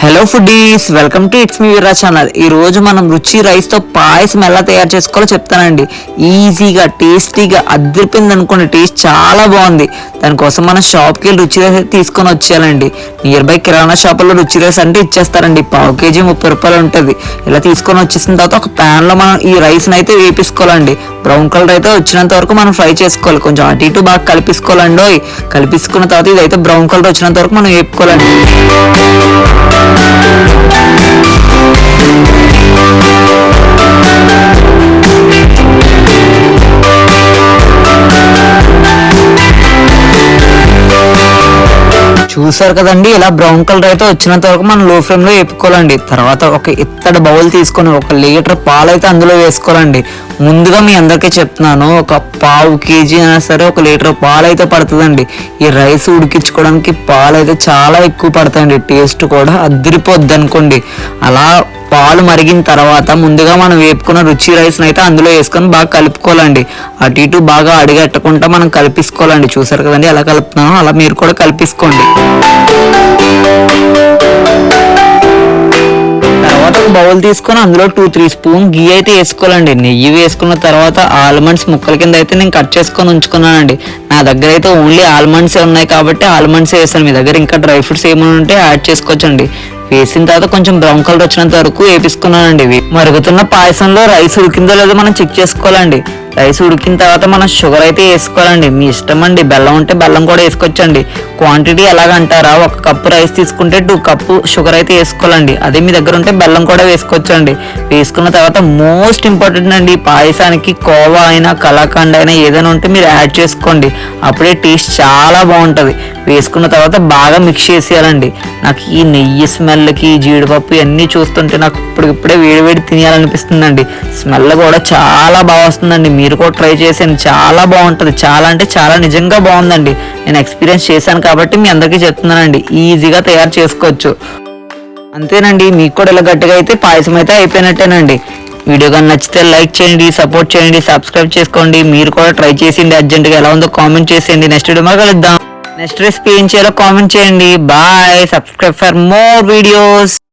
Hello foodies welcome to it's me Veera channel ఈ రోజు మనం రుచి రైస్తో పాయసం ఎలా తయారు చేసుకోవాలో చెప్తానండి. ఈజీగా టేస్టీగా అద్దరిపోయింది అనుకోండి టేస్ట్ చాలా బాగుంది. దానికోసం మనం షాప్కి వెళ్ళి రుచి రైస్ తీసుకొని వచ్చేయాలండి. నియర్ బై కిరాణా షాపులో రుచి రైస్ అంటే ఇచ్చేస్తారండి. పావు కేజీ ముప్పై రూపాయలు ఉంటుంది. ఇలా తీసుకొని వచ్చేసిన తర్వాత ఒక pan లో మనం ఈ రైస్ని అయితే వేపించుకోవాలండి. బ్రౌన్ కలర్ అయితే వచ్చినంత వరకు మనం ఫ్రై చేసుకోవాలి. కొంచెం అటు ఇటు బాగా కలిపించుకోవాలండి ఓయ్. తర్వాత ఇదైతే బ్రౌన్ కలర్ వచ్చినంత వరకు మనం వేపుకోవాలండి. చూసారు కదండి ఇలా బ్రౌన్ కలర్ అయితే వచ్చినంత వరకు మనం లో ఫ్లేమ్లో వేపుకోవాలండి. తర్వాత ఒక ఇత్తడి బౌల్ తీసుకొని ఒక లీటర్ పాలు అయితే అందులో వేసుకోవాలండి. ముందుగా మీ అందరికీ చెప్తున్నాను ఒక పావు కేజీ అయినా సరే ఒక లీటర్ పాలు అయితే పడుతుందండి. ఈ రైస్ ఉడికించుకోవడానికి పాలు అయితే చాలా ఎక్కువ పడతాయండి. టేస్ట్ కూడా అదిరిపోద్ది అనుకోండి. అలా పాలు మరిగిన తర్వాత ముందుగా మనం వేపుకున్న రుచి రైస్ని అయితే అందులో వేసుకొని బాగా కలుపుకోవాలండి. అటు ఇటు బాగా అడిగట్టకుండా మనం కలిపించుకోవాలండి చూసారు కదండి ఎలా కలుపుతున్నామో అలా మీరు కూడా కలిపిసుకోండి. తర్వాత ఒక బౌల్ తీసుకొని అందులో టూ త్రీ స్పూన్ గీ అయితే వేసుకోవాలండి. నెయ్యి వేసుకున్న తర్వాత ఆల్మండ్స్ ముక్కల కింద అయితే నేను కట్ చేసుకొని ఉంచుకున్నానండి. నా దగ్గర అయితే ఓన్లీ ఆల్మండ్స్ ఉన్నాయి కాబట్టి ఆల్మండ్స్ వేసాను. మీ దగ్గర ఇంకా డ్రై ఫ్రూట్స్ ఏమైనా ఉంటే యాడ్ చేసుకోవచ్చండి. వేసిన తర్వాత కొంచెం బ్రౌన్ కలర్ వచ్చినంత వరకు వేపించుకున్నానండి ఇవి. మరుగుతున్న పాయసంలో రైస్ ఉడికిందో లేదో మనం చెక్ చేసుకోవాలండి. రైస్ ఉడికిన తర్వాత మనం షుగర్ అయితే వేసుకోవాలండి. మీ ఇష్టం అండి. బెల్లం ఉంటే బెల్లం కూడా వేసుకోవచ్చండి. క్వాంటిటీ ఎలాగంటారా ఒక కప్పు రైస్ తీసుకుంటే టూ కప్పు షుగర్ అయితే వేసుకోవాలండి. అదే మీ దగ్గర ఉంటే బెల్లం కూడా వేసుకోవచ్చండి. వేసుకున్న తర్వాత మోస్ట్ ఇంపార్టెంట్ అండి పాయసానికి కోవా అయినా కలాకండ్ అయినా ఏదైనా ఉంటే మీరు యాడ్ చేసుకోండి. అప్పుడే టేస్ట్ చాలా బాగుంటుంది. వేసుకున్న తర్వాత బాగా మిక్స్ చేసేయాలండి. నాకు ఈ నెయ్యి స్మెల్కి జీడిపప్పు ఇవన్నీ చూస్తుంటే నాకు ఇప్పటికిప్పుడే వేడివేడి తినేయాలనిపిస్తుందండి. స్మెల్ కూడా చాలా బాగా వస్తుందండి. మీరు కూడా ట్రై చేసాను చాలా బాగుంటుంది. చాలా అంటే చాలా నిజంగా బాగుందండి. నేను ఎక్స్పీరియన్స్ చేశాను కాబట్టి మీ అందరికీ చెప్తున్నానండి. ఈజీగా తయారు చేసుకోవచ్చు. అంతేనండి. మీకు కూడా ఇలా గట్టిగా అయితే పాయసం అయితే అయిపోయినట్టేనండి. వీడియో కానీ నచ్చితే లైక్ చేయండి సపోర్ట్ చేయండి సబ్స్క్రైబ్ చేసుకోండి. మీరు కూడా ట్రై చేసిండి అర్జెంట్గా ఎలా ఉందో కామెంట్ చేసేయండి. నెక్స్ట్ వీడియో మరి కలుద్దాం. నెక్స్ట్ రెసిపీ ఏం చేయాలో కామెంట్ చేయండి. Bye subscribe for more videos